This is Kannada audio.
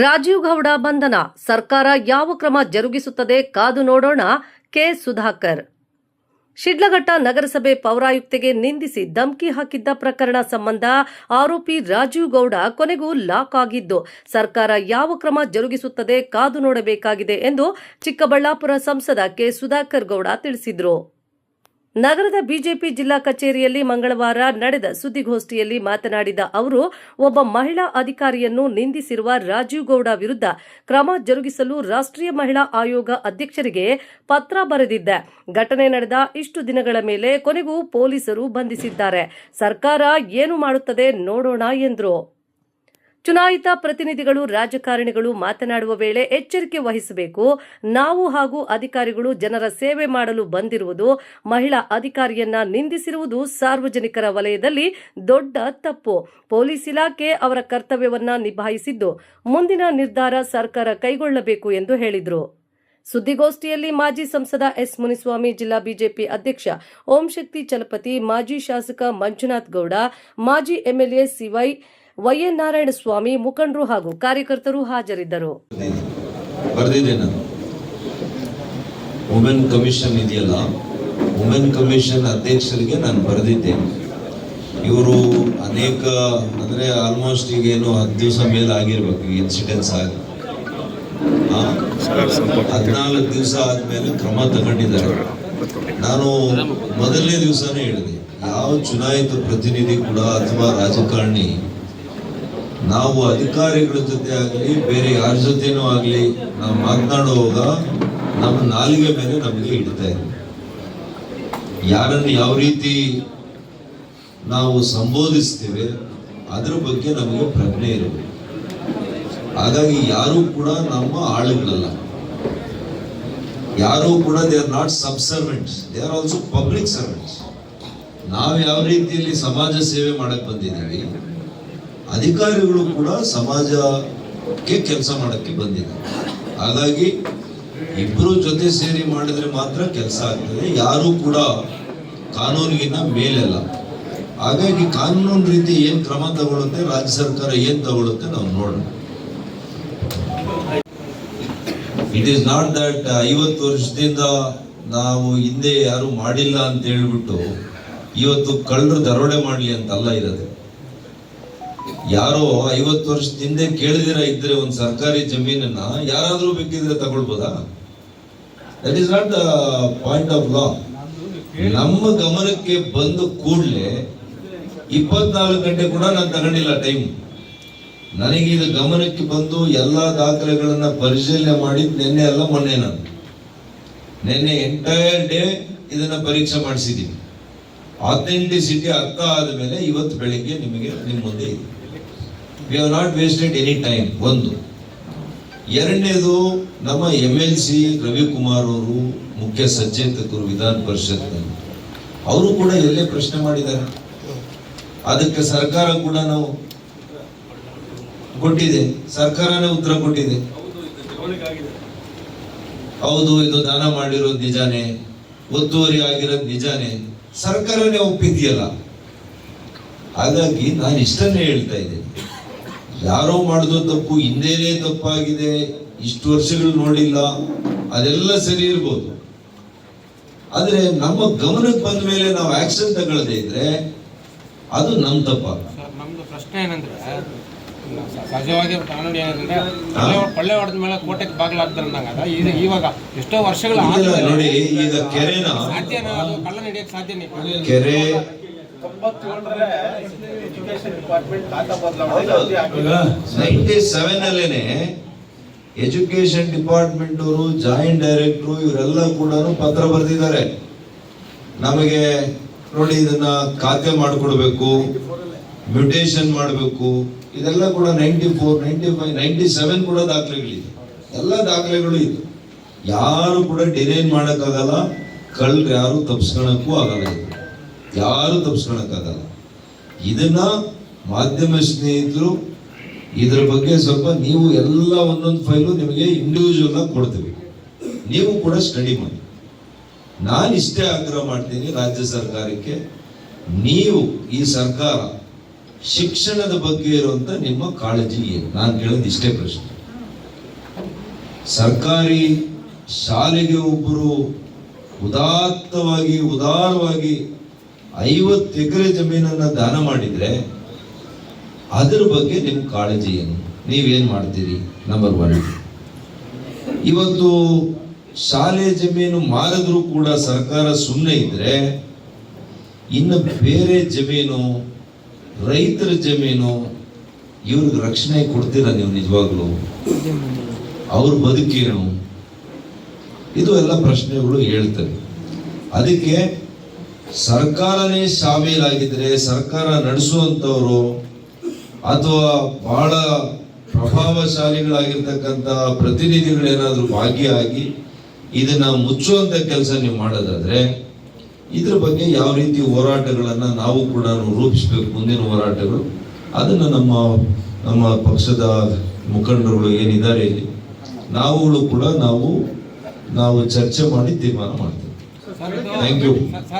ರಾಜೀವ್ ಗೌಡ ಬಂಧನ ಸರ್ಕಾರ ಯಾವ ಕ್ರಮ ಜರುಗಿಸುತ್ತದೆ ಕಾದು ನೋಡೋಣ ಕೆ ಸುಧಾಕರ್. ಶಿಡ್ಲಘಟ್ಟ ನಗರಸಭೆ ಪೌರಾಯುಕ್ತಿಗೆ ನಿಂದಿಸಿ ಧಮಕಿ ಹಾಕಿದ್ದ ಪ್ರಕರಣ ಸಂಬಂಧ ಆರೋಪಿ ರಾಜೀವ್ ಗೌಡ ಕೊನೆಗೂ ಲಾಕ್ ಆಗಿದ್ದು, ಸರ್ಕಾರ ಯಾವ ಕ್ರಮ ಜರುಗಿಸುತ್ತದೆ ಕಾದು ನೋಡಬೇಕಾಗಿದೆ ಎಂದು ಚಿಕ್ಕಬಳ್ಳಾಪುರ ಸಂಸದ ಕೆ ಸುಧಾಕರ್ ಗೌಡ ತಿಳಿಸಿದರು. ನಗರದ ಬಿಜೆಪಿ ಜಿಲ್ಲಾ ಕಚೇರಿಯಲ್ಲಿ ಮಂಗಳವಾರ ನಡೆದ ಸುದ್ದಿಗೋಷ್ಠಿಯಲ್ಲಿ ಮಾತನಾಡಿದ ಅವರು, ಒಬ್ಬ ಮಹಿಳಾ ಅಧಿಕಾರಿಯನ್ನು ನಿಂದಿಸಿರುವ ರಾಜೀವ್ ಗೌಡ ವಿರುದ್ಧ ಕ್ರಮ ಜರುಗಿಸಲು ರಾಷ್ಟ್ರೀಯ ಮಹಿಳಾ ಆಯೋಗ ಅಧ್ಯಕ್ಷರಿಗೆ ಪತ್ರ ಬರೆದಿದ್ದೆ. ಘಟನೆ ನಡೆದ ಇಷ್ಟು ದಿನಗಳ ಮೇಲೆ ಕೊನೆಗೂ ಪೊಲೀಸರು ಬಂಧಿಸಿದ್ದಾರೆ. ಸರ್ಕಾರ ಏನು ಮಾಡುತ್ತದೆ ನೋಡೋಣ ಎಂದರು. ಚುನಾಯಿತ ಪ್ರತಿನಿಧಿಗಳು, ರಾಜಕಾರಣಿಗಳು ಮಾತನಾಡುವ ವೇಳೆ ಎಚ್ಚರಿಕೆ ವಹಿಸಬೇಕು. ನಾವು ಹಾಗೂ ಅಧಿಕಾರಿಗಳು ಜನರ ಸೇವೆ ಮಾಡಲು ಬಂದಿರುವುದು, ಮಹಿಳಾ ಅಧಿಕಾರಿಯನ್ನ ನಿಂದಿಸಿರುವುದು ಸಾರ್ವಜನಿಕರ ವಲಯದಲ್ಲಿ ದೊಡ್ಡ ತಪ್ಪು. ಪೊಲೀಸ್ ಇಲಾಖೆ ಅವರ ಕರ್ತವ್ಯವನ್ನ ನಿಭಾಯಿಸಿದ್ದು, ಮುಂದಿನ ನಿರ್ಧಾರ ಸರ್ಕಾರ ಕೈಗೊಳ್ಳಬೇಕು ಎಂದು ಹೇಳಿದರು. ಸುದ್ದಿಗೋಷ್ಠಿಯಲ್ಲಿ ಮಾಜಿ ಸಂಸದ ಎಸ್ ಮುನಿಸ್ವಾಮಿ, ಜಿಲ್ಲಾ ಬಿಜೆಪಿ ಅಧ್ಯಕ್ಷ ಓಂ ಶಕ್ತಿ ಚಲಪತಿ, ಮಾಜಿ ಶಾಸಕ ಮಂಜುನಾಥ್ ಗೌಡ, ಮಾಜಿ ಎಂಎಲ್ಎ ಸಿವೈ ವೈಎನ್ ನಾರಾಯಣಸ್ವಾಮಿ ಮುಖಂಡರು ಹಾಗೂ ಕಾರ್ಯಕರ್ತರು ಹಾಜರಿದ್ದರು. ವುಮೆನ್ ಕಮಿಷನ್ ಇದೆಯಲ್ಲ ವುಮೆನ್ ಕಮಿಷನ್ ಅಧ್ಯಕ್ಷರಿಗೆ ನಾನು ಬರೆದಿದ್ದೇನೆ ಇವರು ಅನೇಕ, ಅಂದರೆ ಆಲ್ಮೋಸ್ಟ್ ಈಗ ಏನು ಹತ್ತು ದಿವಸ ಮೇಲೆ ಆಗಿರ್ಬೇಕು ಇನ್ಸಿಡೆನ್ಸ್ ಆಗಿ. ಹದಿನಾಲ್ಕು ದಿವಸ ಆದಮೇಲೆ ಕ್ರಮ ತಗೊಂಡಿದ್ದಾರೆ. ನಾನು ಮೊದಲನೇ ದಿವಸನೇ ಹೇಳಿದೆ, ಯಾವ ಚುನಾಯಿತ ಪ್ರತಿನಿಧಿ ಕೂಡ ಅಥವಾ ರಾಜಕಾರಣಿ ನಾವು ಅಧಿಕಾರಿಗಳ ಜೊತೆ ಆಗಲಿ, ಬೇರೆ ಯಾರ ಜೊತೆನೂ ಆಗಲಿ, ನಾವು ಮಾತನಾಡುವಾಗ ನಮ್ಮ ನಾಲಿಗೆ ಮೇಲೆ ನಮಗೆ ಇಡ್ತಾ ಇದೆ. ಯಾರನ್ನು ಯಾವ ರೀತಿ ನಾವು ಸಂಬೋಧಿಸ್ತೇವೆ, ಅದರ ಬಗ್ಗೆ ನಮಗೆ ಪ್ರಜ್ಞೆ ಇರಬೇಕು. ಹಾಗಾಗಿ ಯಾರೂ ಕೂಡ ನಮ್ಮ ಆಳುಗಳಲ್ಲ. ಯಾರೂ ಕೂಡ they are not sub servants they are also public servants ನಾವು ಯಾವ ರೀತಿಯಲ್ಲಿ ಸಮಾಜ ಸೇವೆ ಮಾಡಕ್ಕೆ ಬಂದಿದ್ದೀವಿ ಅಧಿಕಾರಿಗಳು ಕೂಡ ಸಮಾಜಕ್ಕೆ ಕೆಲಸ ಮಾಡಕ್ಕೆ ಬಂದಿದೆ ಹಾಗಾಗಿ ಇಬ್ಬರು ಜೊತೆ ಸೇರಿ ಮಾಡಿದ್ರೆ ಮಾತ್ರ ಕೆಲಸ ಆಗ್ತದೆ. ಯಾರು ಕೂಡ ಕಾನೂನಿಗಿನ್ನ ಮೇಲೆಲ್ಲ. ಹಾಗಾಗಿ ಕಾನೂನು ರೀತಿ ಏನ್ ಕ್ರಮ ತಗೊಳುತ್ತೆ ರಾಜ್ಯ ಸರ್ಕಾರ ಏನ್ ತಗೊಳುತ್ತೆ ನಾವು ನೋಡೋಣ. ಇಟ್ ಈಸ್ ನಾಟ್ ದಟ್ ಐವತ್ತು ವರ್ಷದಿಂದ ನಾವು ಹಿಂದೆ ಯಾರು ಮಾಡಿಲ್ಲ ಅಂತ ಹೇಳ್ಬಿಟ್ಟು ಇವತ್ತು ಕಳ್ಳರು ದರೋಡೆ ಮಾಡಲಿ ಅಂತಲ್ಲ ಇರೋದು. ಯಾರೋ ಐವತ್ತು ವರ್ಷದ ಹಿಂದೆ ಕೇಳಿದಿರ ಇದ್ರೆ ಒಂದು ಸರ್ಕಾರಿ ಜಮೀನನ್ನ ಯಾರಾದರೂ ಬೇಕಿದ್ರೆ ತಗೊಳ್ಬೋದಾ? That is not point of law ನಮ್ಮ ಗಮನಕ್ಕೆ ಬಂದು ಕೂಡಲೇ ಇಪ್ಪತ್ನಾಲ್ಕು ಗಂಟೆ ಕೂಡ ನಾನು ತಗೊಂಡಿಲ್ಲ ಟೈಮ್ ನನಗೆ ಇದು ಗಮನಕ್ಕೆ ಬಂದು ಎಲ್ಲಾ ದಾಖಲೆಗಳನ್ನ ಪರಿಶೀಲನೆ ಮಾಡಿ ನಿನ್ನೆ ಅಲ್ಲ ಮೊನ್ನೆ ನಾನು. ನಿನ್ನೆ ಎಂಟೈರ್ ಡೇ ಇದನ್ನ ಪರೀಕ್ಷೆ ಮಾಡಿಸಿದ್ದೀನಿ. ಅಥೆಂಟಿಸಿಟಿ ಅರ್ಥ ಆದಮೇಲೆ ಇವತ್ತು ಬೆಳಿಗ್ಗೆ ನಿಮಗೆ ನಿಮ್ಮ ಮುಂದೆ ಇದೆ. We have not wasted any time ಒಂದು. ಎರಡನೇದು ನಮ್ಮ ಎಂ ಎಲ್ ಸಿ ರವಿಕುಮಾರ್ ಅವರು ಮುಖ್ಯ ಸಚೇತಕರು ವಿಧಾನ ಪರಿಷತ್ ಅವರು ಕೂಡ ಎಲ್ಲೇ ಪ್ರಶ್ನೆ ಮಾಡಿದ್ದಾರೆ. ಅದಕ್ಕೆ ಸರ್ಕಾರ ಕೂಡ ನಾವು ಕೊಟ್ಟಿದೆ. ಸರ್ಕಾರನೇ ಉತ್ತರ ಕೊಟ್ಟಿದೆ. ಹೌದು, ಇದು ದಾನ ಮಾಡಿರೋದು ನಿಜಾನೇ. ಒತ್ತುವರಿ ಆಗಿರೋದು ನಿಜಾನೇ. ಸರ್ಕಾರನೇ ಒಪ್ಪಿದೆಯಲ್ಲ ಹಾಗಾಗಿ ನಾನು ಇಷ್ಟನ್ನೇ ಹೇಳ್ತಾ ಇದ್ದೇನೆ. ಯಾರೋ ಮಾಡಿದ ತಪ್ಪು ಹಿಂದೇನೇ ತಪ್ಪಾಗಿದೆ, ಇಷ್ಟು ವರ್ಷಗಳು ನೋಡಿಲ್ಲ, ಅದೆಲ್ಲ ಸರಿ ಇರ್ಬೋದು. ಆದರೆ ನಮ್ಮ ಗಮನಕ್ಕೆ ಬಂದ ಮೇಲೆ ನಾವು ಆಕ್ಷನ್ ತಗೊಳ್ಳದೆ ಇದ್ರೆ ಅದು ನಮ್ ತಪ್ಪ ಸಹಜವಾಗಿ ಕಾನೂನು ಏನಂದ್ರೆ ಕೊಳ್ಳೆ ಪಳ್ಳೆ ಹೊಡೆದ ಮೇಲೆ ಕೋಟೆಗೆ ಬಾಗಿಲಾಗ್ತಾರೆ ಅದ ಈಗ ಇವಾಗ ಎಷ್ಟೋ ವರ್ಷಗಳ ನೋಡಿ ಈಗ ಕೆರೆನ ಸಾಧ್ಯನಾ ಅದು ಕಳ್ಳ ಹಿಡಿಯಕ್ಕೆ ಸಾಧ್ಯನೇ ಕೆರೆ ನೈಂಟಿ ಸೆವೆನ್ ಅಲ್ಲೇನೆ ಎಜುಕೇಶನ್ ಡಿಪಾರ್ಟ್ಮೆಂಟ್ ಅವರು ಜಾಯಿಂಟ್ ಡೈರೆಕ್ಟ್ರು ಇವರೆಲ್ಲ ಕೂಡ ಪತ್ರ ಬರೆದಿದ್ದಾರೆ. ನಮಗೆ ನೋಡಿ ಇದನ್ನ ಖಾತೆ ಮಾಡಿಕೊಡ್ಬೇಕು. ಮ್ಯೂಟೇಶನ್ ಮಾಡಬೇಕು. ಇದೆಲ್ಲ ಕೂಡ ninety four ninety five ninety seven ಕೂಡ ದಾಖಲೆಗಳಿದೆ. ಎಲ್ಲ ದಾಖಲೆಗಳು ಇದೆ. ಯಾರು ಕೂಡ ಡಿನೈನ್ ಮಾಡೋಕ್ಕಾಗಲ್ಲ. ಕಳ್ಳರು ಯಾರು ತಪ್ಸ್ಕೊಳಕ್ಕೂ ಆಗಲ್ಲ ಇದು. ಯಾರು ತಪ್ಸ್ಕೊಳಕ್ಕಾಗಲ್ಲ. ಇದನ್ನ ಮಾಧ್ಯಮ ಸ್ನೇಹಿತರು ಇದ್ರ ಬಗ್ಗೆ ಸ್ವಲ್ಪ ನೀವು ಎಲ್ಲ ಒಂದೊಂದು ಫೈಲು ನಿಮಗೆ ಇಂಡಿವಿಜುವಲ್ ಆಗಿ ಕೊಡ್ತೀವಿ. ನೀವು ಕೂಡ ಸ್ಟಡಿ ಮಾಡಿ. ನಾನು ಇಷ್ಟೇ ಆಗ್ರಹ ಮಾಡ್ತೀನಿ ರಾಜ್ಯ ಸರ್ಕಾರಕ್ಕೆ. ನೀವು ಈ ಸರ್ಕಾರ ಶಿಕ್ಷಣದ ಬಗ್ಗೆ ಇರುವಂತ ನಿಮ್ಮ ಕಾಳಜಿ ಏನು? ನಾನು ಕೇಳೋದು ಇಷ್ಟೇ ಪ್ರಶ್ನೆ. ಸರ್ಕಾರಿ ಶಾಲೆಗೆ ಒಬ್ಬರು ಉದಾತ್ತವಾಗಿ, ಉದಾರವಾಗಿ ಐವತ್ತು ಎಕರೆ ಜಮೀನನ್ನ ದಾನ ಮಾಡಿದರೆ ಅದರ ಬಗ್ಗೆ ನಿಮ್ಮ ಕಾಳಜಿ ಏನು? ನೀವೇನು ಮಾಡ್ತೀರಿ? ನಂಬರ್ ಒನ್ ಇವತ್ತು ಶಾಲೆ ಜಮೀನು ಮಾರಿದ್ರು ಕೂಡ ಸರ್ಕಾರ ಸುಮ್ಮನೆ ಇದ್ರೆ ಇನ್ನು ಬೇರೆ ಜಮೀನು ರೈತರ ಜಮೀನು ಇವ್ರಿಗೆ ರಕ್ಷಣೆ ಕೊಡ್ತೀರಾ ನೀವು ನಿಜವಾಗ್ಲು? ಅವ್ರ ಬದುಕೇನು? ಇದು ಎಲ್ಲ ಪ್ರಶ್ನೆಗಳು ಹೇಳ್ತವೆ. ಅದಕ್ಕೆ ಸರ್ಕಾರನೇ ಶಾಮೀಲಾಗಿದ್ರೆ, ಸರ್ಕಾರ ನಡೆಸುವಂಥವ್ರು ಅಥವಾ ಬಹಳ ಪ್ರಭಾವಶಾಲಿಗಳಾಗಿರ್ತಕ್ಕಂಥ ಪ್ರತಿನಿಧಿಗಳೇನಾದ್ರೂ ಭಾಗಿಯಾಗಿ ಇದನ್ನ ಮುಚ್ಚುವಂಥ ಕೆಲಸ ನೀವು ಮಾಡೋದಾದ್ರೆ ಇದ್ರ ಬಗ್ಗೆ ಯಾವ ರೀತಿ ಹೋರಾಟಗಳನ್ನು ನಾವು ಕೂಡ ರೂಪಿಸ್ಬೇಕು, ಮುಂದಿನ ಹೋರಾಟಗಳು, ಅದನ್ನ ನಮ್ಮ ನಮ್ಮ ಪಕ್ಷದ ಮುಖಂಡರುಗಳು ಏನಿದ್ದಾರೆ ಇಲ್ಲಿ, ನಾವುಗಳು ಕೂಡ ನಾವು ನಾವು ಚರ್ಚೆ ಮಾಡಿ ತೀರ್ಮಾನ ಮಾಡ್ತೇವೆ. Thank you